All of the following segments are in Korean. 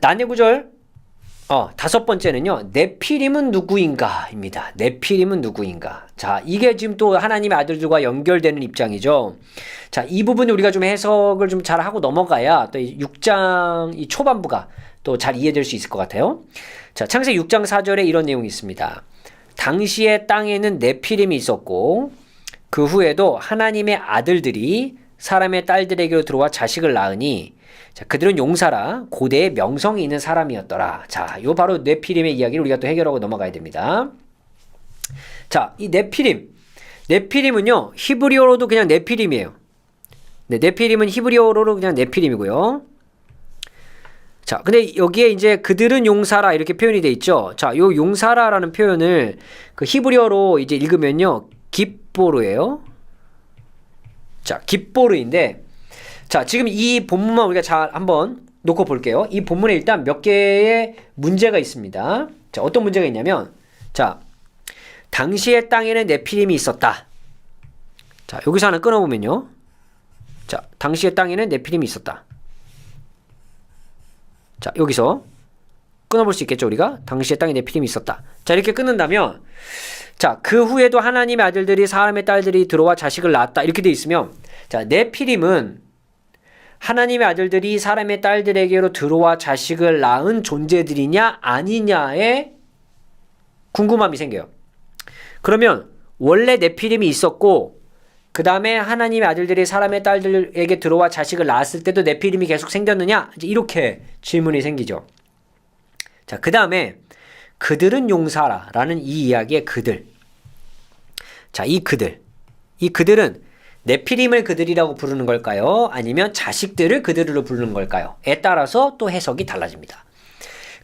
난해 구절 어, 다섯 번째는요. 네피림은 누구인가입니다. 네피림은 누구인가. 자, 이게 지금 또 하나님의 아들들과 연결되는 입장이죠. 자, 이 부분 우리가 좀 해석을 좀 잘 하고 넘어가야 또 6장 이 초반부가 또 잘 이해될 수 있을 것 같아요. 자, 창세기 6장 4절에 이런 내용이 있습니다. 당시에 땅에는 네피림이 있었고 그 후에도 하나님의 아들들이 사람의 딸들에게로 들어와 자식을 낳으니 자, 그들은 용사라 고대의 명성이 있는 사람이었더라. 자, 요 바로 네피림의 이야기를 우리가 또 해결하고 넘어가야 됩니다. 자, 이 네피림. 네피림은요, 히브리어로도 그냥 네피림이에요. 네, 네피림은 히브리어로 그냥 네피림이고요. 자, 근데 여기에 이제 그들은 용사라 이렇게 표현이 돼 있죠. 자, 요 용사라라는 표현을 그 히브리어로 이제 읽으면요, 깁보르예요. 자, 깁보르인데 자, 지금 이 본문만 우리가 잘 한번 놓고 볼게요. 이 본문에 일단 몇 개의 문제가 있습니다. 자, 어떤 문제가 있냐면, 자, 당시의 땅에는 네피림이 있었다. 자, 여기서 하나 끊어보면요. 자, 당시의 땅에는 네피림이 있었다. 자, 여기서 끊어볼 수 있겠죠, 우리가? 당시의 땅에 네피림이 있었다. 자, 이렇게 끊는다면, 자, 그 후에도 하나님의 아들들이 사람의 딸들이 들어와 자식을 낳았다. 이렇게 돼 있으면, 자, 네피림은 하나님의 아들들이 사람의 딸들에게로 들어와 자식을 낳은 존재들이냐 아니냐에 궁금함이 생겨요. 그러면 원래 네피림이 있었고 그 다음에 하나님의 아들들이 사람의 딸들에게 들어와 자식을 낳았을 때도 네피림이 계속 생겼느냐 이제 이렇게 질문이 생기죠. 자, 그 다음에 그들은 용사라라는 이 이야기의 그들. 자, 이 그들. 이 그들은 네피림을 그들이라고 부르는 걸까요? 아니면 자식들을 그들로 부르는 걸까요? 에 따라서 또 해석이 달라집니다.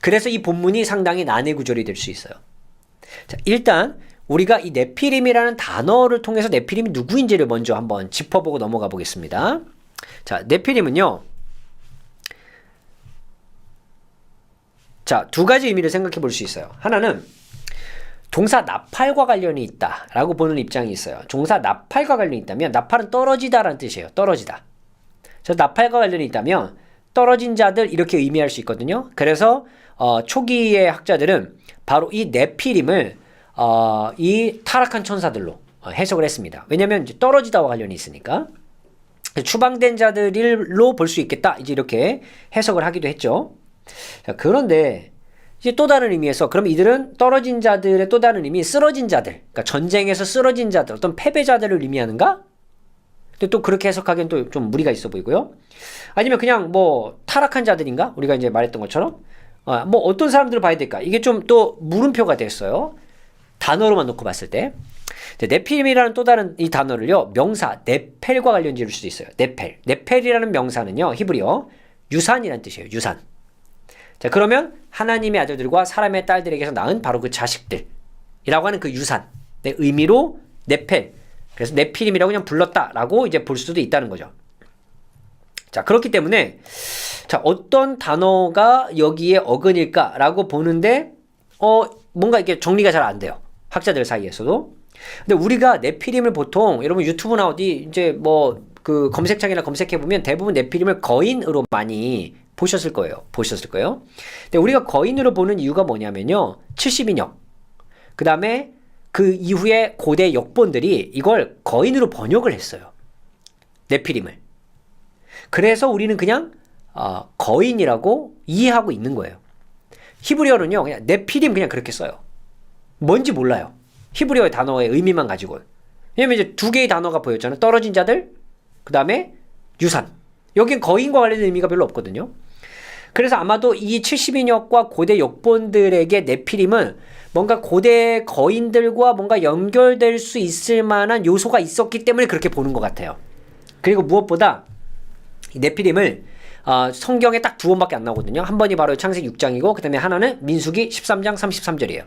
그래서 이 본문이 상당히 난해 구절이 될 수 있어요. 자, 일단 우리가 이 네피림이라는 단어를 통해서 네피림이 누구인지를 먼저 한번 짚어보고 넘어가 보겠습니다. 자, 네피림은요. 자, 두 가지 의미를 생각해 볼 수 있어요. 하나는 동사 나팔과 관련이 있다라고 보는 입장이 있어요. 동사 나팔과 관련이 있다면 나팔은 떨어지다라는 뜻이에요. 떨어지다. 저 나팔과 관련이 있다면 떨어진 자들 이렇게 의미할 수 있거든요. 그래서 어, 초기의 학자들은 바로 이 네피림을 어, 이 타락한 천사들로 어, 해석을 했습니다. 왜냐하면 떨어지다와 관련이 있으니까 추방된 자들로 볼 수 있겠다. 이제 이렇게 해석을 하기도 했죠. 자, 그런데 이제 또 다른 의미에서 그럼 이들은 떨어진 자들의 또 다른 의미 쓰러진 자들 그러니까 전쟁에서 쓰러진 자들 어떤 패배자들을 의미하는가? 근데 또 그렇게 해석하기엔 또 좀 무리가 있어 보이고요. 아니면 그냥 뭐 타락한 자들인가? 우리가 이제 말했던 것처럼 어, 뭐 어떤 사람들을 봐야 될까? 이게 좀 또 물음표가 됐어요. 단어로만 놓고 봤을 때. 네필이라는 또 다른 이 단어를요 명사 네펠과 관련 지을 수도 있어요. 네펠. 네펠이라는 명사는요 히브리어 유산이라는 뜻이에요. 유산. 자, 그러면 하나님의 아들들과 사람의 딸들에게서 낳은 바로 그 자식들이라고 하는 그 유산의 의미로 네펠. 그래서 네피림이라고 그냥 불렀다라고 이제 볼 수도 있다는 거죠. 자, 그렇기 때문에 자, 어떤 단어가 여기에 어근일까라고 보는데 어, 뭔가 이게 정리가 잘 안 돼요. 학자들 사이에서도. 근데 우리가 네피림을 보통 여러분 유튜브나 어디 이제 뭐 그 검색창이나 검색해 보면 대부분 네피림을 거인으로 많이 보셨을 거예요. 보셨을 거예요. 근데 우리가 거인으로 보는 이유가 뭐냐면요. 70인역. 그 다음에 그 이후에 고대 역본들이 이걸 거인으로 번역을 했어요. 네피림을. 그래서 우리는 그냥 어, 거인이라고 이해하고 있는 거예요. 히브리어는요, 그냥 네피림 그냥 그렇게 써요. 뭔지 몰라요. 히브리어의 단어의 의미만 가지고. 왜냐면 이제 두 개의 단어가 보였잖아요. 떨어진 자들, 그 다음에 유산. 여긴 거인과 관련된 의미가 별로 없거든요. 그래서 아마도 이 70인역과 고대 역본들에게 네피림은 뭔가 고대 거인들과 뭔가 연결될 수 있을 만한 요소가 있었기 때문에 그렇게 보는 것 같아요. 그리고 무엇보다 이 네피림을 어, 성경에 딱 두 번밖에 안 나오거든요. 한 번이 바로 창세기 6장이고 그다음에 하나는 민수기 13장 33절이에요.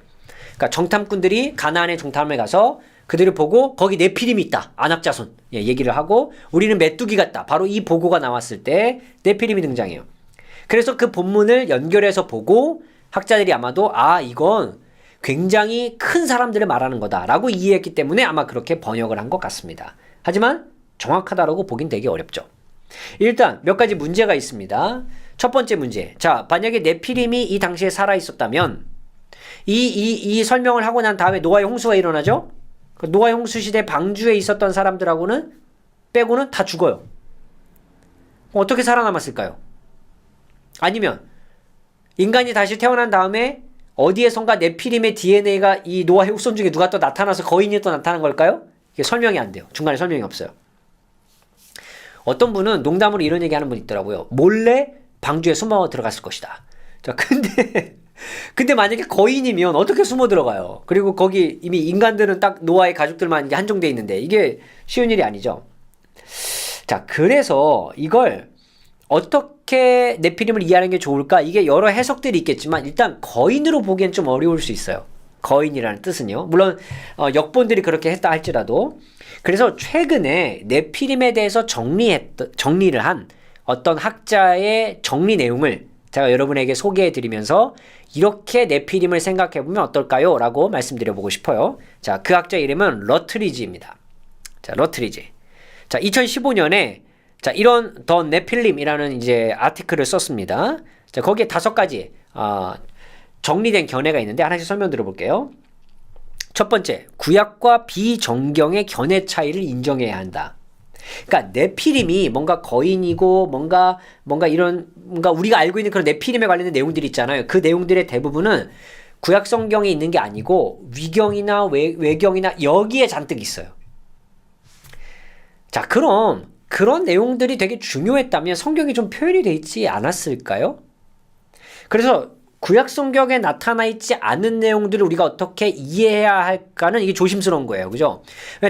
그러니까 정탐꾼들이 가나안의 정탐을 가서 그들을 보고 거기 네피림이 있다. 안악자손. 예, 얘기를 하고 우리는 메뚜기 같다. 바로 이 보고가 나왔을 때 네피림이 등장해요. 그래서 그 본문을 연결해서 보고 학자들이 아마도 아 이건 굉장히 큰 사람들을 말하는 거다라고 이해했기 때문에 아마 그렇게 번역을 한 것 같습니다. 하지만 정확하다라고 보긴 되게 어렵죠. 일단 몇 가지 문제가 있습니다. 첫 번째 문제. 자, 만약에 네피림이 이 당시에 살아 있었다면 이, 이, 이 설명을 하고 난 다음에 노아의 홍수가 일어나죠? 그 노아의 홍수 시대 방주에 있었던 사람들하고는 빼고는 다 죽어요. 어떻게 살아남았을까요? 아니면 인간이 다시 태어난 다음에 어디에선가 네피림의 DNA가 이 노아의 후손 중에 누가 또 나타나서 거인이 또 나타난 걸까요? 이게 설명이 안 돼요. 중간에 설명이 없어요. 어떤 분은 농담으로 이런 얘기 하는 분 있더라고요. 몰래 방주에 숨어 들어갔을 것이다. 자, 근데, 근데 만약에 거인이면 어떻게 숨어 들어가요? 그리고 거기 이미 인간들은 딱 노아의 가족들만 한정돼 있는데 이게 쉬운 일이 아니죠. 자, 그래서 이걸 어떻게 네피림을 이해하는 게 좋을까? 이게 여러 해석들이 있겠지만 일단 거인으로 보기엔 좀 어려울 수 있어요. 거인이라는 뜻은요. 물론 어, 역본들이 그렇게 했다 할지라도 그래서 최근에 네피림에 대해서 정리했 정리를 한 어떤 학자의 정리 내용을 제가 여러분에게 소개해 드리면서 이렇게 네피림을 생각해 보면 어떨까요? 라고 말씀드려 보고 싶어요. 자, 그 학자 이름은 러트리지입니다. 자, 러트리지. 자, 2015년에 자, 이런 더 네필림이라는 이제 아티클을 썼습니다. 자, 거기에 다섯 가지 어, 정리된 견해가 있는데 하나씩 설명 드려볼게요. 첫 번째, 구약과 비정경의 견해 차이를 인정해야 한다. 그러니까 네피림이 뭔가 거인이고 뭔가 뭔가 이런 뭔가 우리가 알고 있는 그런 네피림에 관련된 내용들이 있잖아요. 그 내용들의 대부분은 구약 성경에 있는 게 아니고 위경이나 외, 외경이나 여기에 잔뜩 있어요. 자, 그럼 그런 내용들이 되게 중요했다면 성경에 좀 표현이 돼 있지 않았을까요? 그래서 구약 성경에 나타나 있지 않은 내용들을 우리가 어떻게 이해해야 할까는 이게 조심스러운 거예요. 그죠?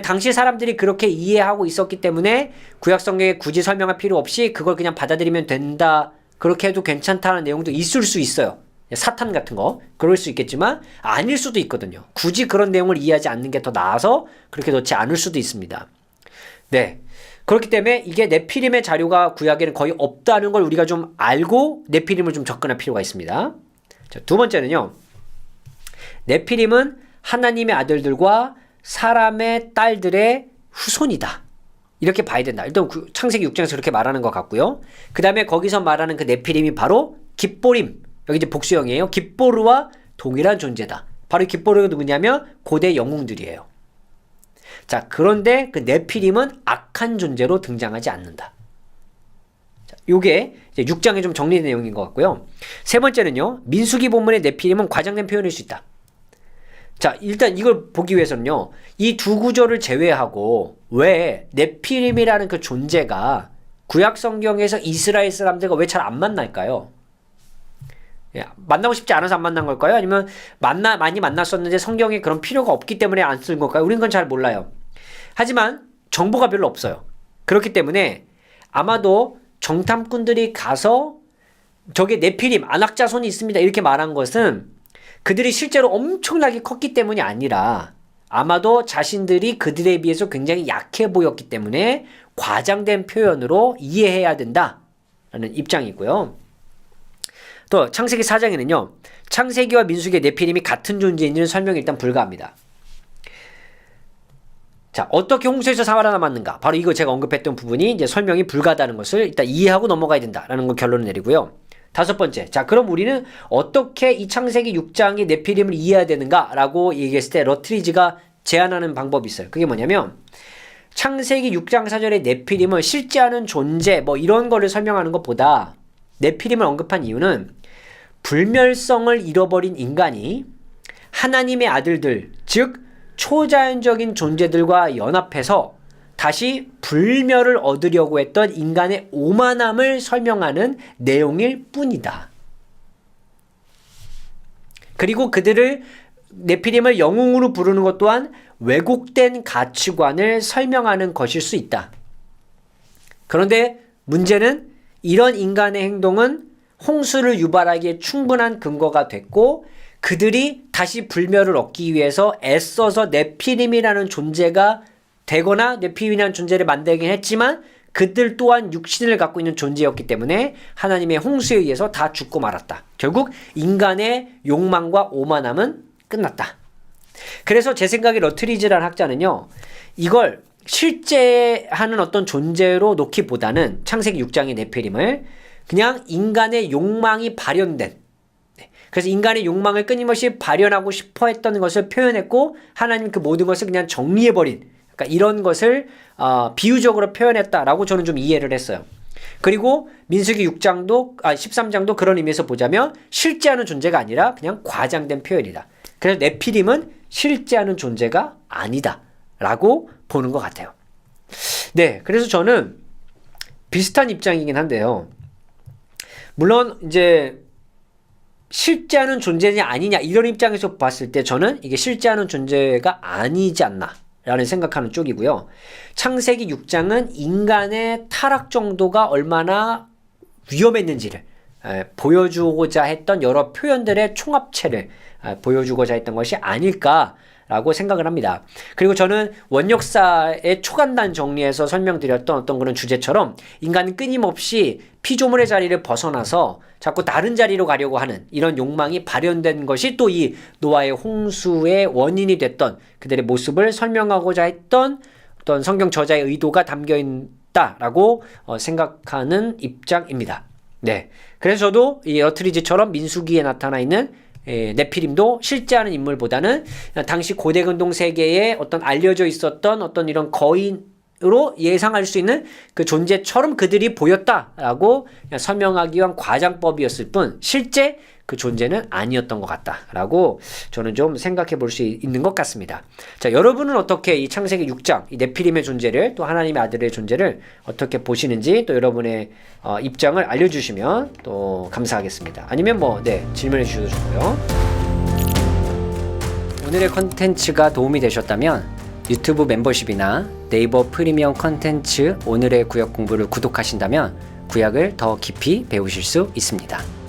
당시 사람들이 그렇게 이해하고 있었기 때문에 구약 성경에 굳이 설명할 필요 없이 그걸 그냥 받아들이면 된다. 그렇게 해도 괜찮다는 내용도 있을 수 있어요. 사탄 같은 거. 그럴 수 있겠지만 아닐 수도 있거든요. 굳이 그런 내용을 이해하지 않는 게 더 나아서 그렇게 넣지 않을 수도 있습니다. 네. 그렇기 때문에 이게 네피림의 자료가 구약에는 거의 없다는 걸 우리가 좀 알고 네피림을 좀 접근할 필요가 있습니다. 자, 두 번째는요. 네피림은 하나님의 아들들과 사람의 딸들의 후손이다. 이렇게 봐야 된다. 일단 창세기 6장에서 그렇게 말하는 것 같고요. 그 다음에 거기서 말하는 그 네피림이 바로 깃보림. 여기 이제 복수형이에요. 깃보르와 동일한 존재다. 바로 깃보르가 누구냐면 고대 영웅들이에요. 자, 그런데 그 네피림은 악한 존재로 등장하지 않는다. 자, 요게 이제 6장에 좀 정리된 내용인 것 같고요. 세 번째는요. 민수기 본문의 네피림은 과장된 표현일 수 있다. 자, 일단 이걸 보기 위해서는요. 이 두 구조를 제외하고 왜 네피림이라는 그 존재가 구약 성경에서 이스라엘 사람들과 왜 잘 안 만날까요? 예, 만나고 싶지 않아서 안 만난 걸까요? 아니면 만나 많이 만났었는데 성경에 그런 필요가 없기 때문에 안 쓴 걸까요? 우린 그건 잘 몰라요. 하지만 정보가 별로 없어요. 그렇기 때문에 아마도 정탐꾼들이 가서 저게 네피림 안악자손이 있습니다. 이렇게 말한 것은 그들이 실제로 엄청나게 컸기 때문이 아니라 아마도 자신들이 그들에 비해서 굉장히 약해 보였기 때문에 과장된 표현으로 이해해야 된다라는 입장이고요. 또 창세기 4장에는요. 창세기와 민수기의 네피림이 같은 존재인지는 설명이 일단 불가합니다. 자, 어떻게 홍수에서 살아남았는가? 바로 이거 제가 언급했던 부분이 이제 설명이 불가하다는 것을 일단 이해하고 넘어가야 된다라는 걸 결론을 내리고요. 다섯 번째. 자, 그럼 우리는 어떻게 이 창세기 6장의 네피림을 이해해야 되는가라고 얘기했을 때 러트리지가 제안하는 방법이 있어요. 그게 뭐냐면 창세기 6장 4절의 네피림을 실제 하는 존재 뭐 이런 거를 설명하는 것보다 네피림을 언급한 이유는 불멸성을 잃어버린 인간이 하나님의 아들들, 즉 초자연적인 존재들과 연합해서 다시 불멸을 얻으려고 했던 인간의 오만함을 설명하는 내용일 뿐이다. 그리고 그들을 네피림을 영웅으로 부르는 것 또한 왜곡된 가치관을 설명하는 것일 수 있다. 그런데 문제는 이런 인간의 행동은 홍수를 유발하기에 충분한 근거가 됐고 그들이 다시 불멸을 얻기 위해서 애써서 네피림이라는 존재가 되거나 네피림이라는 존재를 만들긴 했지만 그들 또한 육신을 갖고 있는 존재였기 때문에 하나님의 홍수에 의해서 다 죽고 말았다. 결국 인간의 욕망과 오만함은 끝났다. 그래서 제 생각에 러트리즈라는 학자는요. 이걸 실제 하는 어떤 존재로 놓기보다는 창세기 6장의 네피림을 그냥 인간의 욕망이 발현된 네. 그래서 인간의 욕망을 끊임없이 발현하고 싶어 했던 것을 표현했고 하나님 그 모든 것을 그냥 정리해버린 그러니까 이런 것을 어, 비유적으로 표현했다라고 저는 좀 이해를 했어요. 그리고 민수기 6장도 아 13장도 그런 의미에서 보자면 실제하는 존재가 아니라 그냥 과장된 표현이다. 그래서 네피림은 실제하는 존재가 아니다라고 보는 것 같아요. 네, 그래서 저는 비슷한 입장이긴 한데요. 물론 이제 실제 하는 존재냐 아니냐 이런 입장에서 봤을 때 저는 이게 실제 하는 존재가 아니지 않나 라는 생각하는 쪽이고요. 창세기 6장은 인간의 타락 정도가 얼마나 위험했는지를 에, 보여주고자 했던 여러 표현들의 총합체를 에, 보여주고자 했던 것이 아닐까 라고 생각을 합니다. 그리고 저는 원역사의 초간단 정리에서 설명드렸던 어떤 그런 주제처럼 인간은 끊임없이 피조물의 자리를 벗어나서 자꾸 다른 자리로 가려고 하는 이런 욕망이 발현된 것이 또 이 노아의 홍수의 원인이 됐던 그들의 모습을 설명하고자 했던 어떤 성경 저자의 의도가 담겨 있다라고 어, 생각하는 입장입니다. 네. 그래서 저도 이 어트리지처럼 민수기에 나타나 있는 에, 네피림도 실제하는 인물보다는 당시 고대 근동 세계에 어떤 알려져 있었던 어떤 이런 거인으 로 예상할 수 있는 그 존재처럼 그들이 보였다라고 설명하기 위한 과장법이었을 뿐 실제 그 존재는 아니었던 것 같다라고 저는 좀 생각해 볼 수 있는 것 같습니다. 자, 여러분은 어떻게 이 창세기 6장, 이 네피림의 존재를 또 하나님의 아들의 존재를 어떻게 보시는지 또 여러분의 어, 입장을 알려주시면 또 감사하겠습니다. 아니면 뭐, 네, 질문해 주셔도 좋고요. 오늘의 컨텐츠가 도움이 되셨다면 유튜브 멤버십이나 네이버 프리미엄 컨텐츠 오늘의 구약 공부를 구독하신다면 구약을 더 깊이 배우실 수 있습니다.